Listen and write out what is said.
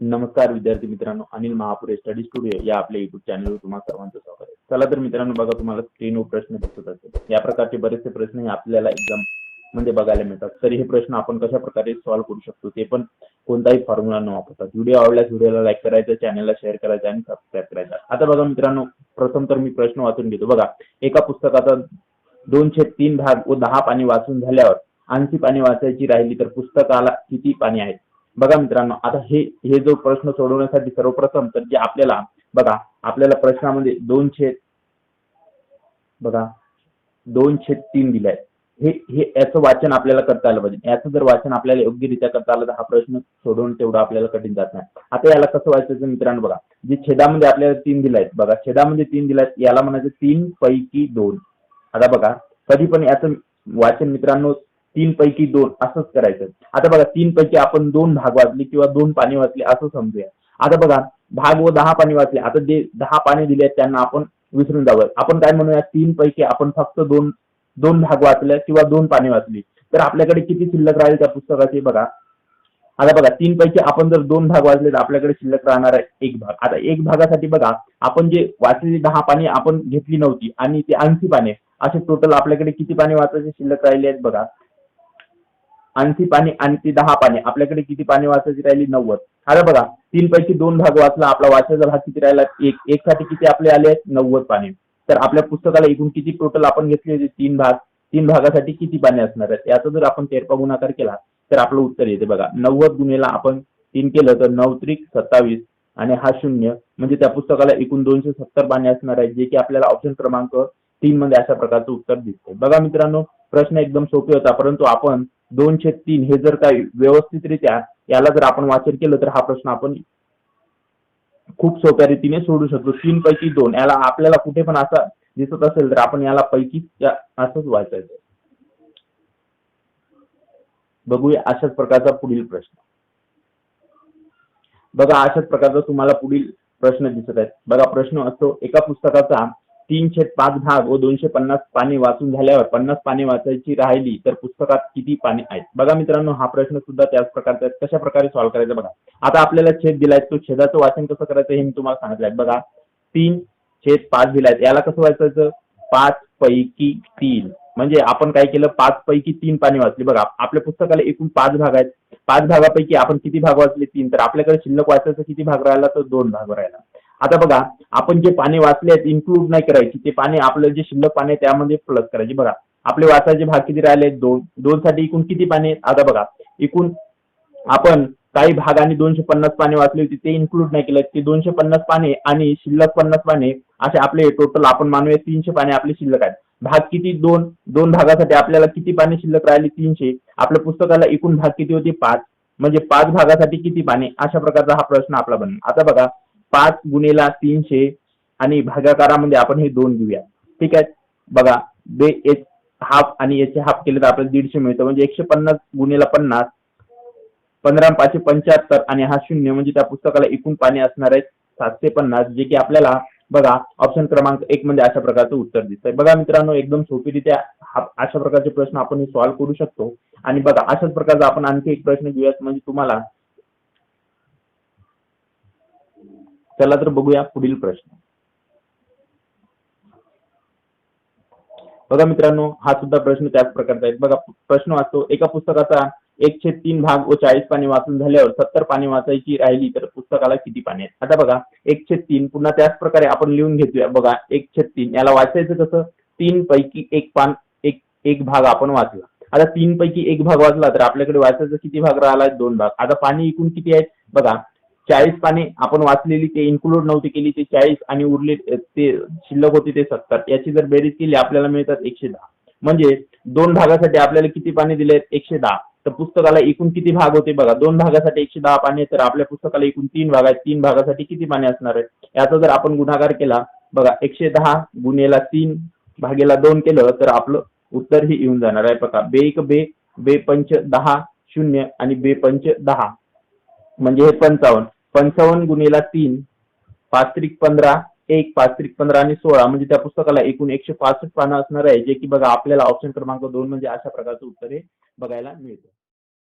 नमस्कार विद्यार्थी मित्रांनो अनिल महापुरे स्टडी स्टुडिओ या आपल्या युट्यूब चॅनलवर तुम्हाला सर्वांचं स्वागत आहे. चला तर मित्रांनो बघा तुम्हाला स्क्रीनवर प्रश्न दिसत असेल. या प्रकारचे बरेचसे प्रश्न हे आपल्याला एक्झाममध्ये बघायला मिळतात. तर हे प्रश्न आपण कशा प्रकारे सॉल्व्ह करू शकतो ते पण कोणताही फॉर्म्युला न वापरता. व्हिडिओ आवडल्यास व्हिडिओला लाईक करायचं चॅनलला शेअर करायचं आणि सबस्क्राईब करायचं. आता बघा मित्रांनो प्रथम तर मी प्रश्न वाचून घेतो. बघा एका पुस्तकाचा दोनशे तीन भाग व दहा पाणी वाचून झाल्यावर आणखी पाणी वाचायची राहिली तर पुस्तकाला किती पाणी आहेत? बघा मित्रांनो आता हे हे जो प्रश्न सोडवण्यासाठी सर्वप्रथम तर जे आपल्याला बघा आपल्याला प्रश्नामध्ये दोन छेद बघा दोन छेद तीन दिलाय. हे हे याचं वाचन आपल्याला करता आलं पाहिजे. याचं जर वाचन आपल्याला योग्यरित्या करता आलं तर हा प्रश्न सोडवून तेवढा आपल्याला कठीण जात नाही. आता याला कसं वाचायचं मित्रांनो बघा जे छेदामध्ये आपल्याला तीन दिलायत बघा छेदामध्ये तीन दिलायत याला म्हणायचं तीन पैकी दोन. आता बघा कधी पण याचं वाचन मित्रांनो तीन पैकी दोन असंच करायचं. आता बघा तीन पैकी आपण दोन भाग वाचले किंवा दोन पाणी वाचले असं समजूया. आता बघा भाग व दहा पाणी वाचले. आता जे दहा पाणी दिले आहेत त्यांना आपण विसरून जावं आपण काय म्हणूया तीन पैकी आपण फक्त दोन दोन भाग वाचले किंवा दोन पाणी वाचली. तर आपल्याकडे किती शिल्लक राहील त्या पुस्तकाचे बघा. आता बघा तीन पैकी आपण जर दोन भाग वाचले तर आपल्याकडे शिल्लक राहणार आहे एक भाग. आता एक भागासाठी बघा आपण जे वाचलेली दहा पाणी आपण घेतली नव्हती आणि ते ऐंशी पाने असे टोटल आपल्याकडे किती पाणी वाचायचे शिल्लक राहिले आहेत बघा. आणखी पाणी आणि ती दहा पाणी. आपल्याकडे किती पाणी वाचायची राहिली? नव्वद. आता बघा तीन पैकी दोन भाग वाचला आपला वाचायचा भाग किती राहिला? एक. एक साठी किती आपले आले? आहेत नव्वद पाणी. तर आपल्या पुस्तकाला एकूण किती टोटल आपण घेतले होते? तीन भाग. तीन भागासाठी किती पाणी असणार आहेत? याचा जर आपण तेरपा गुणाकार केला तर आपलं उत्तर येते बघा. नव्वद गुन्हेला आपण तीन केलं तर नऊ त्रिक सत्तावीस आणि हा शून्य. म्हणजे त्या पुस्तकाला एकूण दोनशे सत्तर पाणी असणार आहे जे की आपल्याला ऑप्शन क्रमांक तीन मध्ये अशा प्रकारचं उत्तर दिसतंय. बघा मित्रांनो प्रश्न एकदम सोपे होता परंतु आपण दोनशे तीन हे जर काही व्यवस्थितरित्या याला जर आपण वाचन केलं तर हा प्रश्न आपण खूप सोप्या रीतीने सोडू शकतो. तीन पैकी दोन. याला आपल्याला कुठे पण असा दिसत असेल तर आपण याला पैकी असंच वाचायचं. बघूया अशाच प्रकारचा पुढील प्रश्न. बघा अशाच प्रकारचा तुम्हाला पुढील प्रश्न दिसत आहेत. बघा प्रश्न असतो एका पुस्तकाचा. तीन छेद पाच भाग व दोनशे पन्नास पाने वाचून झाल्यावर पन्नास पाने वाचायची राहिली तर पुस्तकात किती पाने आहेत? बघा मित्रांनो हा प्रश्न सुद्धा त्याच प्रकारचा आहे. कशा प्रकारे सॉल्व्ह करायचा बघा. आता आपल्याला छेद दिलाय. तो छेदाचं वाचन कसं करायचं हे मी तुम्हाला सांगितलंय बघा तीन छेद पाच दिलाय याला कसं वाचायचं? पाच पैकी तीन. म्हणजे आपण काय केलं? पाच पैकी तीन पाणी वाचली. बघा आपल्या पुस्तकाला एकूण पाच भाग आहेत. पाच भागापैकी आपण किती भाग वाचले? तीन. तर आपल्याकडे शिल्लक वाचायचं किती भाग राहिला? तर दोन भाग राहिला. आता बघा आपण जे पाने वाचले आहेत इन्क्लूड नाही करायची ते पाने आपलं जे शिल्लक पाने आहे त्यामध्ये प्लस करायचे. बघा आपले वाचायचे भाग किती राहिले दोन दोन. साठी एकूण किती पाने आहेत? आता बघा एकूण आपण काही भाग आणि दोनशे पन्नास पाने वाचली होती ते इन्क्लूड नाही केलं. ते दोनशे पन्नास पाने आणि शिल्लक पन्नास पाने असे आपले टोटल आपण मानूया तीनशे पाने आपले शिल्लक आहेत. भाग किती? दोन. दोन भागासाठी आपल्याला किती पाने शिल्लक राहिली? तीनशे. आपल्या पुस्तकाला एकूण भाग किती होते? पाच. म्हणजे पाच भागासाठी किती पाने अशा प्रकारचा हा प्रश्न आपला बनला. आता बघा पाच गुणेला तीनशे आणि भागाकारामध्ये आपण हे दोन घेऊया. ठीक आहे? बघा बे एच हाफ आणि याचे हाफ केले तर आपल्याला दीडशे मिळतं. म्हणजे एकशे पन्नास गुणेला पन्नास पंधरा पाचशे पंच्याहत्तर आणि हा शून्य. म्हणजे त्या पुस्तकाला एकूण पाणी असणार आहेत सातशे पन्नास जे की आपल्याला बघा ऑप्शन क्रमांक एक म्हणजे अशा प्रकारचं उत्तर दिसतंय. बघा मित्रांनो एकदम सोपीरित्या अशा प्रकारचे प्रश्न आपण सॉल्व्ह करू शकतो. आणि बघा अशाच प्रकारचा आपण आणखी एक प्रश्न घेऊयात. म्हणजे तुम्हाला चला तर बघूया पुढील प्रश्न. बघा मित्रांनो हा सुद्धा प्रश्न त्याच प्रकारचा आहे. बघा प्रश्न वाचतो एका पुस्तकाचा एकशे तीन भाग व चाळीस पाने वाचून झाल्यावर सत्तर पाने वाचायची राहिली तर पुस्तकाला किती पाने आहेत? आता बघा एकशे तीन पुन्हा त्याच प्रकारे आपण लिहून घेतोया. बघा एकशे तीन याला वाचायचं कसं? तीन पैकी एक पान एक एक भाग आपण वाचला. आता तीन पैकी एक भाग वाचला तर आपल्याकडे वाचायचा किती भाग राहिला? दोन भाग. आता पाणी एकूण किती आहेत? बघा चाळीस पाने आपण वाचलेली ते इन्क्लूड नव्हती केली ते चाळीस आणि उरले ते शिल्लक होती ते सत्तर. याची जर बेरीज केली आपल्याला मिळतात एकशे दहा. म्हणजे दोन भागासाठी आपल्याला किती पाने दिले आहेत? एकशे दहा. तर पुस्तकाला एकूण किती भाग होते बघा. दोन भागासाठी एकशे दहा पाने तर आपल्या पुस्तकाला एकूण तीन भाग आहेत. तीन भागासाठी किती पाने असणार आहेत? याचा जर आपण गुणाकार केला बघा एकशे दहा गुन्हेला तीन भागेला दोन केलं तर आपलं उत्तर ही येऊन जाणार आहे. बघा बे एक बे बे पंच दहा शून्य आणि बे पंच दहा. म्हणजे हे पंचावन्न. पंचावन्न गुन्हेला तीन पाच त्रिक पंधरा एक पाच त्रिक पंधरा आणि सोळा म्हणजे त्या पुस्तकाला एकूण एकशे पासष्ट पानं असणार आहे जे की बघा आपल्याला ऑप्शन क्रमांक दोन म्हणजे अशा प्रकारचं उत्तर हे बघायला मिळतं.